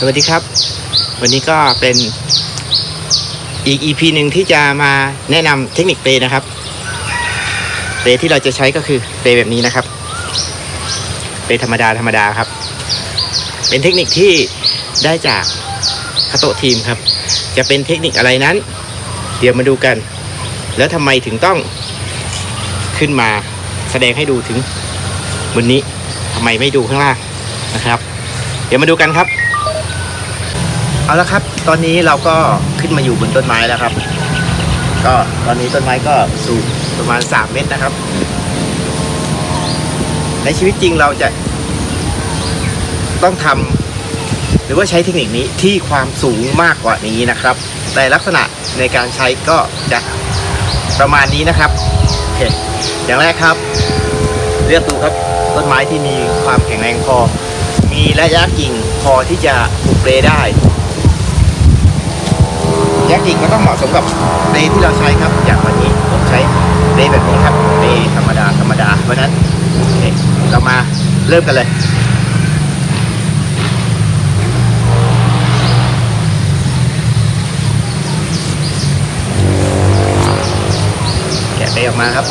สวัสดีครับ วันนี้ก็เป็นอีก EP หนึ่งที่จะมาแนะนำเทคนิคเปลนะครับ เปลที่เราจะใช้ก็คือเปลแบบนี้นะครับ เปลธรรมดาธรรมดาครับ เป็นเทคนิคที่ได้จากคาโตทีมครับ จะเป็นเทคนิคอะไรนั้น เดี๋ยวมาดูกัน แล้วทำไมถึงต้องขึ้นมาแสดงให้ดูถึงบนนี้ทำไมไม่ดูข้างล่างนะครับ เดี๋ยวมาดูกันครับ เอาละครับ ตอนนี้เราก็ขึ้นมาอยู่บนต้นไม้แล้วครับ ก็ตอนนี้ต้นไม้ก็สูงประมาณ 3 เมตรนะครับ ในชีวิตจริงเราจะต้องทำหรือว่าใช้เทคนิคนี้ที่ความสูงมากกว่านี้นะครับ แต่ลักษณะในการใช้ก็จะประมาณนี้นะครับโอเคอย่างแรกครับ เลือกดูครับต้นไม้ที่มีความแข็งแรงพอ มีระยะกิ่งพอที่จะปลูกเปรได้ ระยะกิ่งก็ต้องเหมาะสมกับเปรย์ที่เราใช้ครับ อย่างวันนี้ผมใช้เปรย์แบบนี้ครับเปรย์ธรรมดาธรรมดาเพราะนั้นโอเคเรามาเริ่มกันเลยแกะเปออกมาครับ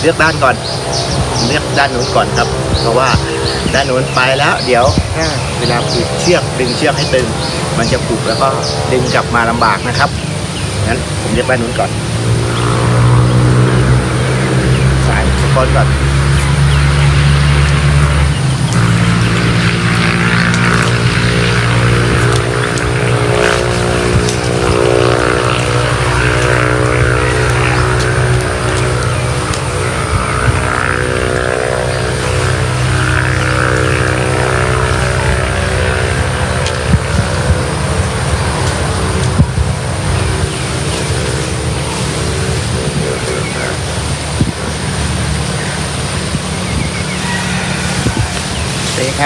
เลือกด้านก่อน เลือกด้านนู้นก่อนครับ เพราะว่า ด้านโน้นไปแล้ว เดี๋ยวถ้าเวลาผูกเชือกดึงเชือกให้ตึง มันจะผูกแล้วก็ดึงกลับมาลำบากนะครับงั้นผมเรียกด้านนู้นก่อนสายสปอนก่อน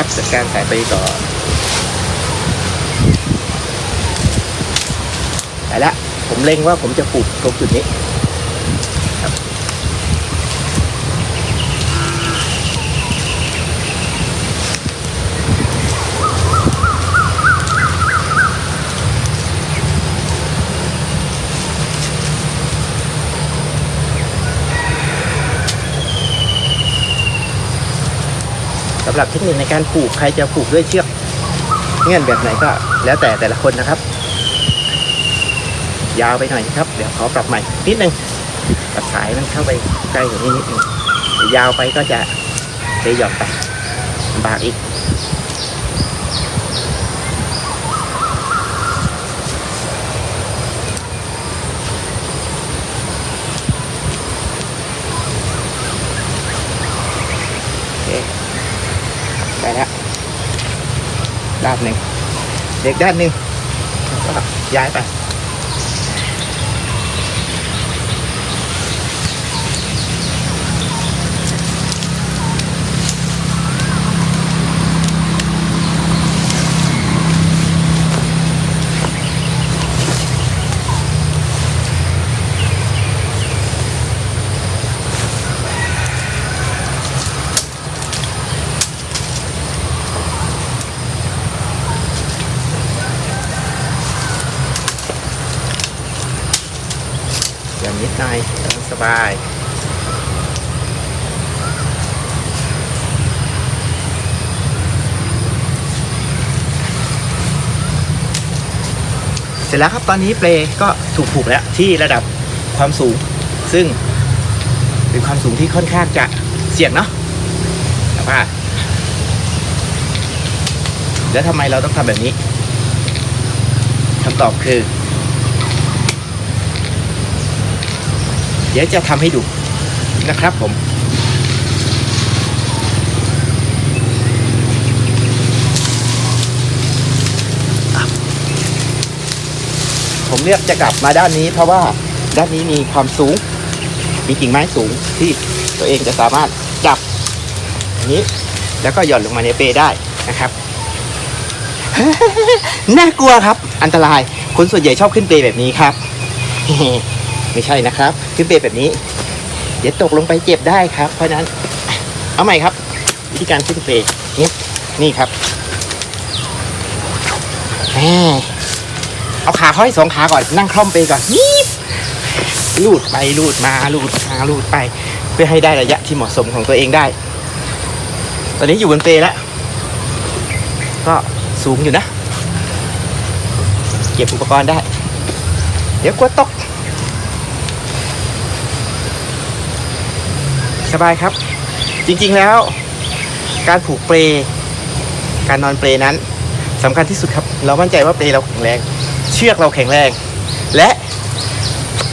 ครับจัดการสายไปก่อนไปละผมเล็งว่าผมจะปลูกตรงจุดนี้ สำหรับเทคนิคในการปลูกใครจะปลูกด้วยเชือกเงื่อนแบบไหนก็ แล้วแต่แต่ละคนนะครับ ยาวไปหน่อยครับ เดี๋ยวขอปรับใหม่นิดนึงปรับสายมันเข้าไปใกล้กว่านี้นิดนึงยาวไปก็จะเลยหย่อนไปบากอีก โอเคได้แล้วด้านหนึ่งเด็กด้านหนึ่งก็ย้ายไปายเสร็จแล้วครับ ตอนนี้เปลก็ถูกผูกแล้วที่ระดับความสูง ซึ่งเป็นความสูงที่ค่อนข้างจะเสี่ยงเนาะแต่ว่า แล้วทำไมเราต้องทำแบบนี้คำตอบคือ เดี๋ยวจะทำให้ดูนะครับผม ผมเลือกจะกลับมาด้านนี้เพราะว่าด้านนี้มีความสูง มีกิ่งไม้สูงที่ตัวเองจะสามารถจับอย่างนี้ แล้วก็หย่อนลงมาในเปได้นะครับ น่ากลัวครับ อันตราย คนส่วนใหญ่ชอบขึ้นเปแบบนี้ครับ ไม่ใช่นะครับขึ้นเปแบบนี้ เดี๋ยวตกลงไปเจ็บได้ครับ เพราะนั้น เอาใหม่ครับ วิธีการขึ้นเปนี่นี่ครับเอาขาห้อยสองขาก่อนนั่งคล่อมเปก่อนนีบลูดไปลูดมาลูดมาลูดไป เพื่อให้ได้ระยะที่เหมาะสมของตัวเองได้ ตอนนี้อยู่บนเปแล้วก็สูงอยู่นะ เก็บอุปกรณ์ได้ เดี๋ยวกลัวตก สบายครับ จริงๆแล้ว การผูกเปลการนอนเปลนั้นสำคัญที่สุดครับ เรามั่นใจว่าเปลเราแข็งแรง เชือกเราแข็งแรง และ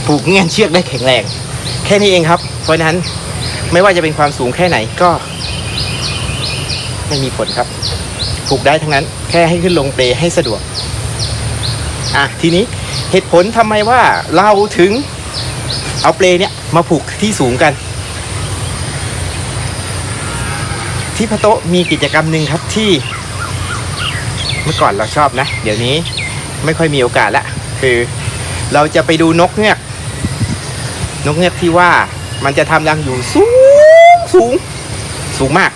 ผูกเงี้ยนเชือกได้แข็งแรง แค่นี้เองครับ เพราะฉะนั้นไม่ว่าจะเป็นความสูงแค่ไหนก็ ไม่มีผลครับ ผูกได้ทั้งนั้น แค่ให้ขึ้นลงเปลให้สะดวกอะทีนี้เหตุผลทำไมว่าเราถึงเอาเปลเนี่ยมาผูกที่สูงกัน ที่พะโต๊ะมีกิจกรรมหนึ่งครับที่ เมื่อก่อนเราชอบนะ เดี๋ยวนี้ไม่ค่อยมีโอกาสละคือ เราจะไปดูนกเงือกนกเงือกที่ว่ามันจะทำรังอยู่สูงสูงสูงมาก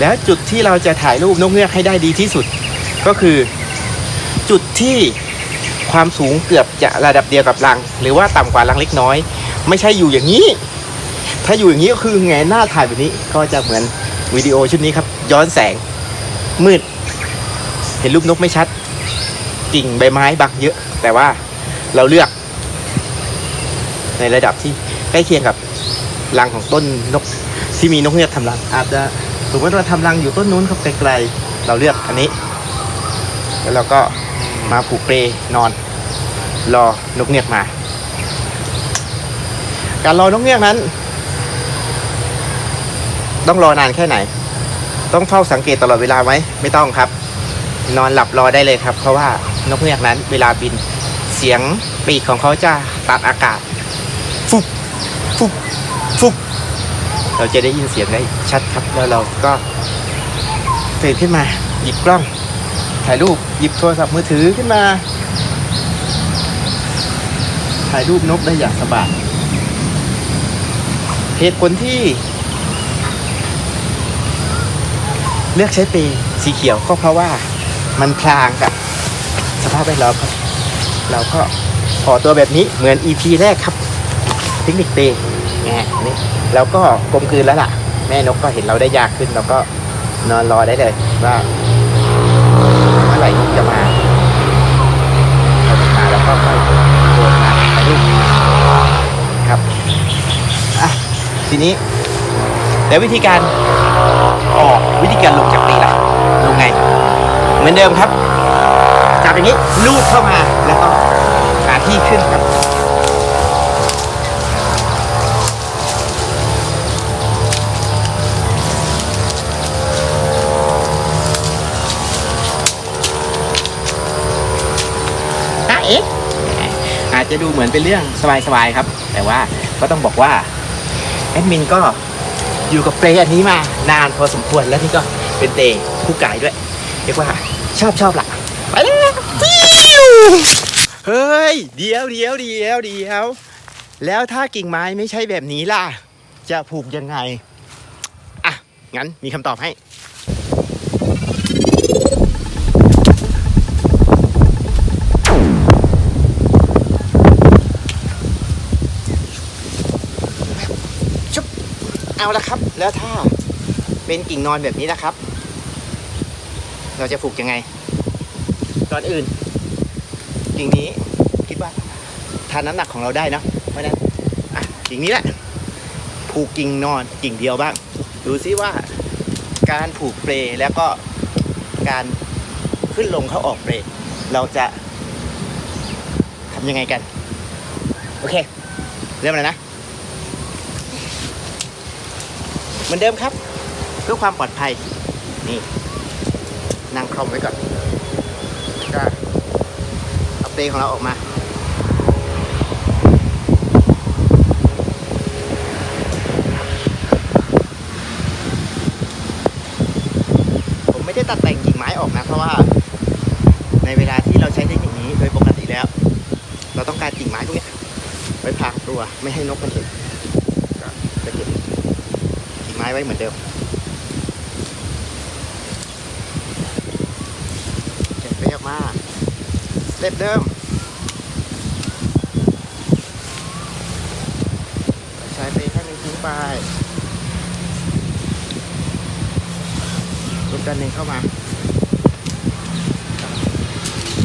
แล้วจุดที่เราจะถ่ายรูปนกเงือกให้ได้ดีที่สุด ก็คือจุดที่ความสูงเกือบจะระดับเดียวกับรัง หรือว่าต่ำกว่ารังเล็กน้อย ไม่ใช่อยู่อย่างนี้ ถ้าอยู่อย่างนี้ก็คือแงนหน้าถ่ายแบบนี้ก็จะเหมือนวิดีโอชุดนี้ครับ ย้อนแสง มืด เห็นรูปนกไม่ชัด กิ่งใบไม้บังเยอะ แต่ว่าเราเลือก ในระดับที่ใกล้เคียงกับรังของต้นนกที่มีนกเงือกทำรังอาจจะสมมติว่าทำรังอยู่ต้นนู้นครับไกลๆเราเลือกอันนี้ แล้วเราก็มาผูกเปลนอน รอนกเงือกมา การรอนกเงือกนั้น ต้องรอนานแค่ไหน ต้องเฝ้าสังเกตตลอดเวลาไหมไม่ต้องครับ นอนหลับรอได้เลยครับ เพราะว่านกเงือกนั้น เวลาบินเสียงปีกของเขาจะตัดอากาศ ฟุบฟุบฟุบเราจะได้ยินเสียงได้ชัดครับแล้วเราก็ตื่นขึ้นมาหยิบกล้อง ถ่ายรูปหยิบโทรศัพท์มือถือขึ้นมา ถ่ายรูปนกได้อย่างสบายเหตุผลที่ เลือกใช้เปรย์สีเขียวก็เพราะว่ามันพลางกับสภาพแวดล้อมครับ เราก็ขอตัวแบบนี้เหมือน EP แรกครับเทคนิคเปรย์แหมนี่แล้วก็กลมกลืนแล้วล่ะ แม่นกก็เห็นเราได้ยากขึ้นเราก็นอนรอได้เลยว่าเมื่อไหร่นกจะมาเราจะมาแล้วก็ไปโดนมาถ่ายรูปครับอะทีนี้แล้ววิธีการ ออกวิธีการลงจากปีล่ะลงไง เหมือนเดิมครับ จับอย่างนี้ลูดเข้ามาแล้วก็หาที่ขึ้นครับอะเอ๊ะอาจจะดูเหมือนเป็นเรื่องสบายๆครับ แต่ว่าก็ต้องบอกว่าแอดมินก็ อยู่กับเปรย์อันนี้มานานพอสมควรแล้วนี่ก็เป็นเตยคู่กายด้วย เรียกว่าชอบชอบละไปแล้วเฮ้ยเดียวเดียวเดียวเดียว แล้วถ้ากิ่งไม้ไม่ใช่แบบนี้ล่ะ จะผูกยังไง อะ งั้นมีคำตอบให้ เอาละครับ แล้วถ้าเป็นกิ่งนอนแบบนี้นะครับ เราจะผูกยังไง ก่อนอื่น กิ่งนี้คิดว่าทานน้ำหนักของเราได้นะเพราะฉะนั้นอะกิ่งนี้แหละผูกกิ่งนอนกิ่งเดียวบ้าง ดูซิว่า การผูกเปลแล้วก็การขึ้นลงเข้าออกเปลเราจะทำยังไงกัน โอเค เริ่มเลยนะ เห มือนเดิมครับ เพื่อความปลอดภัย นี่นั่งคล่อมไว้ก่อนก็เอาเปลของเราออกมาผมไม่ได้ตัดแต่งกิ่งไม้ออกนะ เพราะว่า ในเวลาที่เราใช้เทคนิคนี้โดยปกติแล้ว เราต้องการกิ่งไม้พวกนี้ไว้พรางตัวไม่ให้นกมันเห็นก็จะเก็บ ม้ไว้เหมือนเดิมเล็บเดิม ใช้ไปข้างหนึ่งทิ้งไปรวมกันหนึ่งเข้ามา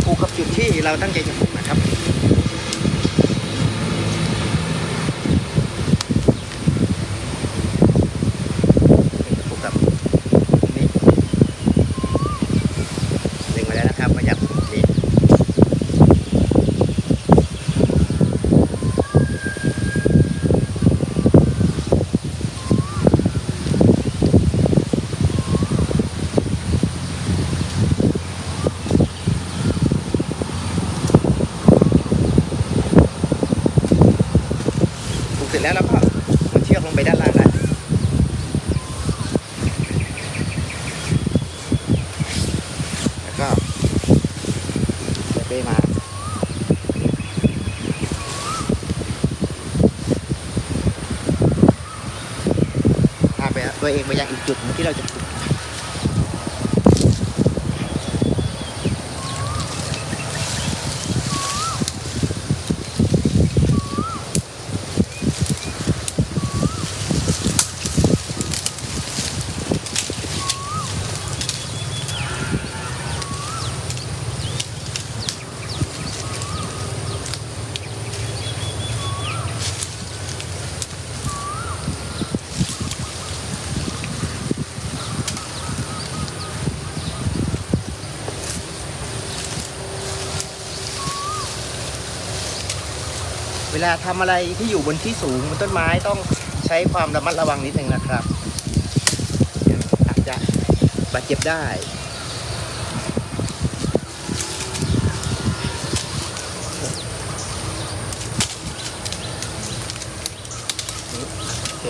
ผูกกับจุดที่เราตั้งใจจะผูกนะครับผูกกับนี่เล็งไว้แล้วนะครับว่าอยากผูกนี่ ผูก เสร็จแล้วเราก็หมุนเชือกลงไปด้านล่างได้แล้วก็เป้มาพาไปตัวเองไปยังอีกจุดที่เราจะ วลาทำอะไรที่อยู่บนที่สูงบนต้นไม้ต้องใช้ความระมัดระวังนิดนึงนะครับ อาจจะบาดเจ็บได้โอเค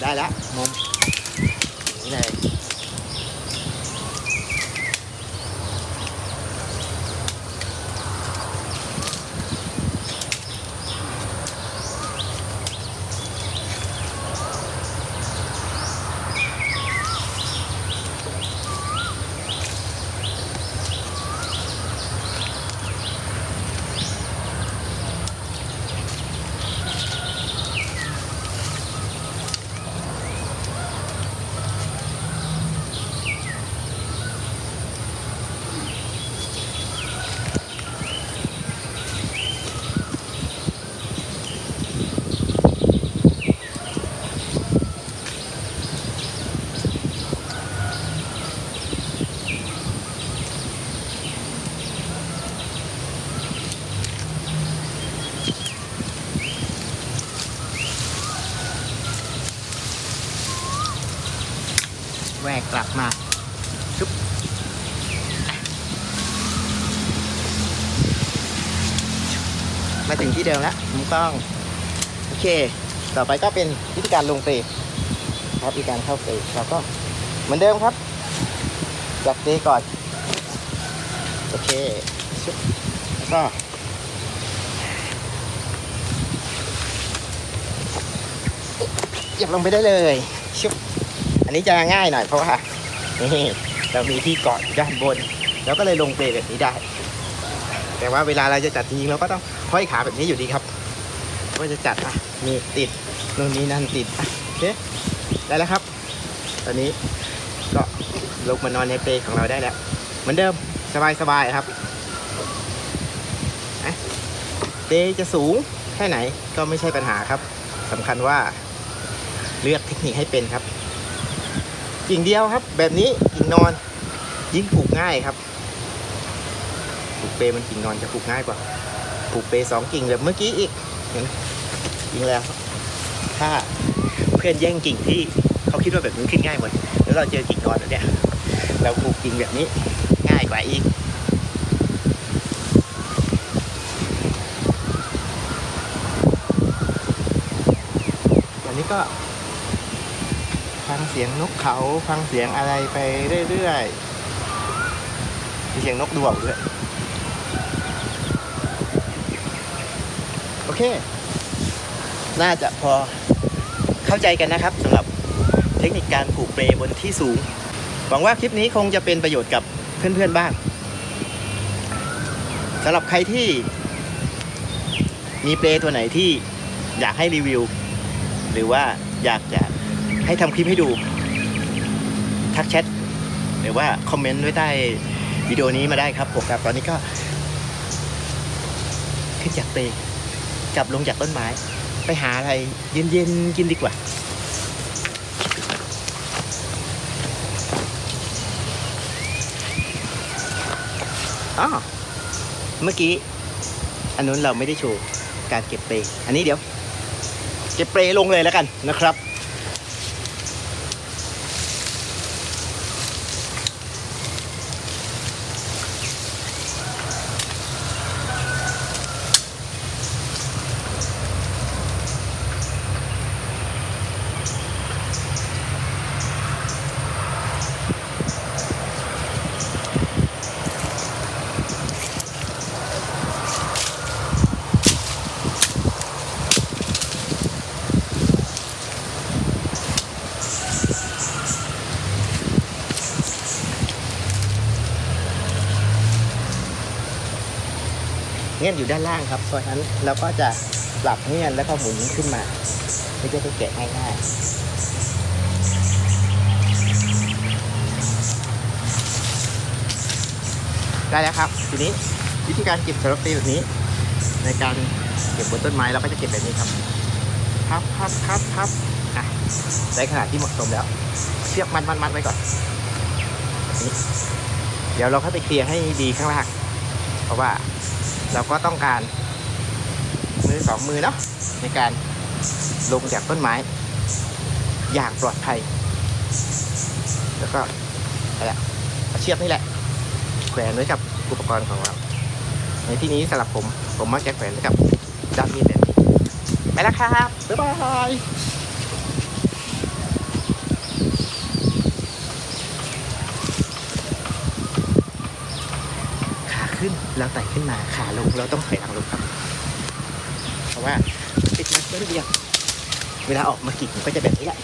ได้แล้วมุมนี่เลย แหวกกลับมาชุบมาถึงที่เดิมแล้วมุมกล้อง โอเค ต่อไปก็เป็นวิธีการลงเฟรมครับวิธีการเข้าเฟรมเราก็เหมือนเดิมครับ จับเฟรมก่อน โอเคชุบแล้วก็หยียบลงไปได้เลยชุบ อันนี้จะง่ายหน่อยเพราะว่านี่เรามีที่เกาะด้านบนแล้วก็เลยลงเปลแบบนี้ได้ แต่ว่าเวลาเราจะจัดจริงเราก็ต้องห้อยขาแบบนี้อยู่ดีครับว่าจะจัดอะมีติดนู่นนี่นั่นติดอะโอเคได้แล้วครับ ตอนนี้ก็ลงมานอนในเปลของเราได้แล้ว เหมือนเดิมสบายๆครับอะเปจะสูงแค่ไหนก็ไม่ใช่ปัญหาครับสำคัญว่าเลือกเทคนิคให้เป็นครับ กิ่งเดียวครับ แบบนี้กิ่งนอนยิ่งผูกง่ายครับผูกเปมันกิ่งนอนจะผูกง่ายกว่าผูกเปสองกิ่งแบบเมื่อกี้อีกเห็นจริงแล้วถ้าเพื่อนแย่งกิ่งที่เขาคิดว่าแบบนี้ขึ้นง่ายหมดแล้วเราเจอกิ่งนอนแบบเนี้ยเราผูกกิ่งแบบนี้ง่ายกว่าอีกวันนี้ก็ ฟังเสียงนกเขาฟังเสียงอะไรไปเรื่อยๆมีเสียงนกดวงด้วยโอเค น่าจะพอเข้าใจกันนะครับสำหรับเทคนิคการผูกเปลบนที่สูง หวังว่าคลิปนี้คงจะเป็นประโยชน์กับเพื่อนๆบ้างสำหรับใครที่มีเปลตัวไหนที่อยากให้รีวิว หรือว่าอยากจะ ให้ทำคลิปให้ดู ทักแชทหรือว่าคอมเมนต์ไว้ใต้วิดีโอนี้มาได้ครับผมครับตอนนี้ก็ ขึ้นจากเปลกลับลงจากต้นไม้ ไปหาอะไรเย็นๆกินดีกว่าอ๋อเมื่อกี้ อันนู้นเราไม่ได้โชว์การเก็บเปรย์อันนี้เดี๋ยว เก็บเปรย์ลงเลยแล้วกันนะครับ อยู่ด้านล่างครับเพราะฉะนั้นเราก็จะปรับเงื่อนแล้วก็หมุนขึ้นมาเพื่อจะได้แกะง่ายๆได้แล้วครับ ทีนี้วิธีการเก็บสำหรับเปรย์แบบนี้ ในการเก็บบนต้นไม้เราก็จะเก็บแบบนี้ครับพับพับพับพับอะได้ขนาดที่เหมาะสมแล้ว เชือกมัดมัดมัดไว้ก่อนเดี๋ยวเราเข้าไปเคลียร์ให้ดีข้างล่างเพราะว่า เราก็ต้องการมือสองมือเนาะในการลงจากต้นไม้ อย่างปลอดภัย แล้วก็อะไรอะเอาเชือกนี่แหละ แขวนไว้กับอุปกรณ์ของเรา ในที่นี้สำหรับผม ผมมักจะแขวนไว้กับด้ามมีดแบบนี้ไปแล้วครับ บ๊ายบาย ขา ขึ้นแล้วไต่ขึ้นมาขาลงเราต้องถอยหลังลงครับ เพราะว่าติดมาเพื่อเดียวเวลาออกมากิ่งก็จะแบบนี้แหละ